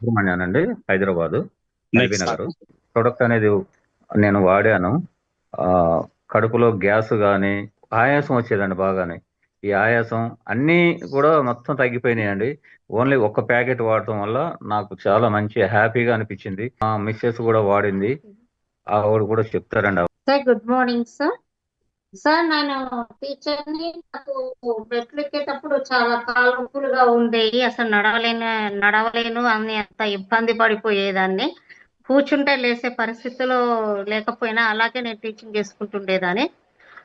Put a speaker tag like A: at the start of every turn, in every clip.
A: సుబ్రహ్మణ్యన్ అండి హైదరాబాదు నగర్ ప్రొడక్ట్ అనేది నేను వాడాను. ఆ, కడుపులో గ్యాస్ కానీ ఆయాసం వచ్చేదండి బాగానే. ఈ ఆయాసం అన్నీ కూడా మొత్తం తగ్గిపోయినాయండి. ఓన్లీ ఒక్క ప్యాకెట్ వాడటం వల్ల నాకు చాలా మంచి హ్యాపీగా అనిపించింది. మా మిస్సెస్ కూడా వాడింది. ఆవిడ కూడా చెప్తారండి.
B: Sir good morning sir sir నేను టీచర్ని నాకు మెట్లు ఎక్కేటప్పుడు చాలా కాలు ఉండేవి అసలు నడవలేను నడవలేను అని అంత ఇబ్బంది పడిపోయేదాన్ని. కూర్చుంటే లేసే పరిస్థితిలో లేకపోయినా అలాగే నేను టీచింగ్ చేసుకుంటుండేదాన్ని.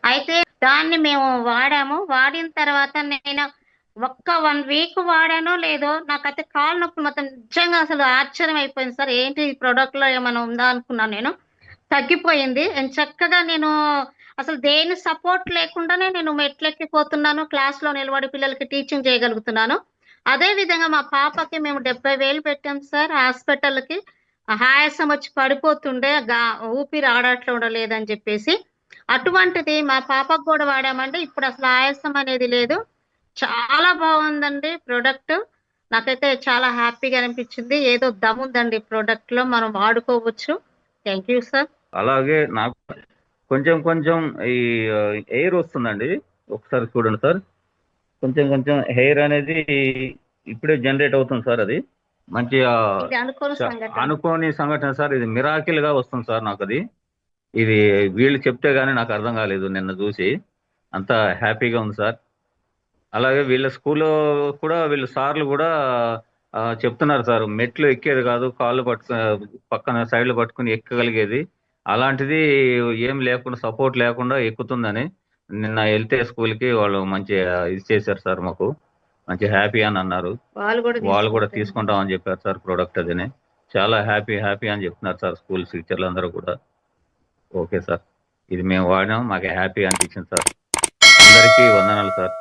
B: అయితే దాన్ని మేము వాడాము. వాడిన తర్వాత నేను ఒక్క వన్ వీక్ వాడానో లేదో నాకైతే కాలు నొప్పి మొత్తం నిజంగా అసలు ఆశ్చర్యం అయిపోయింది సార్. ఏంటి ఈ ప్రోడక్ట్లో లో ఏమైనా ఉందా అనుకున్నాను నేను. తగ్గిపోయింది. అండ్ చక్కగా నేను అసలు దేని సపోర్ట్ లేకుండానే నేను మెట్లెక్కిపోతున్నాను. క్లాస్లో నిలబడి పిల్లలకి టీచింగ్ చేయగలుగుతున్నాను. అదే విధంగా మా పాపకి మేము డెబ్బై వేలు పెట్టాం సార్ హాస్పిటల్కి ఆయాసం వచ్చి పడిపోతుండే. గా ఊపిరి ఆడట్లో ఉండలేదని చెప్పేసి. అటువంటిది మా పాపకు కూడా వాడామండి. ఇప్పుడు అసలు ఆయాసం అనేది లేదు. చాలా బాగుందండి ప్రోడక్ట్. నాకైతే చాలా హ్యాపీగా అనిపించింది. ఏదో దమ్ముందండి ప్రోడక్ట్లో మనం వాడుకోవచ్చు. Thank you sir.
A: అలాగే నాకు కొంచెం కొంచెం ఈ ఎయిర్ వస్తుందండి. ఒకసారి చూడండి సార్. కొంచెం కొంచెం హెయిర్ అనేది ఇప్పుడే జనరేట్ అవుతుంది సార్ అది. మంచి
B: అనుకోని సంఘటన.
A: సార్. ఇది మిరాకిల్గా వస్తుంది సార్ నాకు అది. ఇది వీళ్ళు చెప్తే గానీ నాకు అర్థం కాలేదు నిన్న చూసి. అంత హ్యాపీగా ఉంది సార్. అలాగే వీళ్ళ స్కూల్లో కూడా వీళ్ళ సార్లు కూడా చెప్తున్నారు సార్. మెట్లు ఎక్కేది కాదు కాళ్ళు పట్టుకు పక్కన సైడ్లు పట్టుకుని ఎక్కగలిగేది. అలాంటిది ఏం లేకుండా సపోర్ట్ లేకుండా ఎక్కుతుందని నిన్న వెళ్తే స్కూల్కి వాళ్ళు మంచి ఇది చేశారు సార్ మాకు. మంచి హ్యాపీ అని అన్నారు. వాళ్ళు కూడా
B: తీసుకుంటారు.
A: తీసుకుంటామని చెప్పారు సార్ ప్రోడక్ట్ అదిని. చాలా హ్యాపీ హ్యాపీ అని చెప్తున్నారు సార్ స్కూల్ టీచర్లు అందరూ కూడా. Okay sir. ఇది మేము వాడినాం. మాకు హ్యాపీ అనిపించింది సార్. అందరికీ వందనాలు సార్.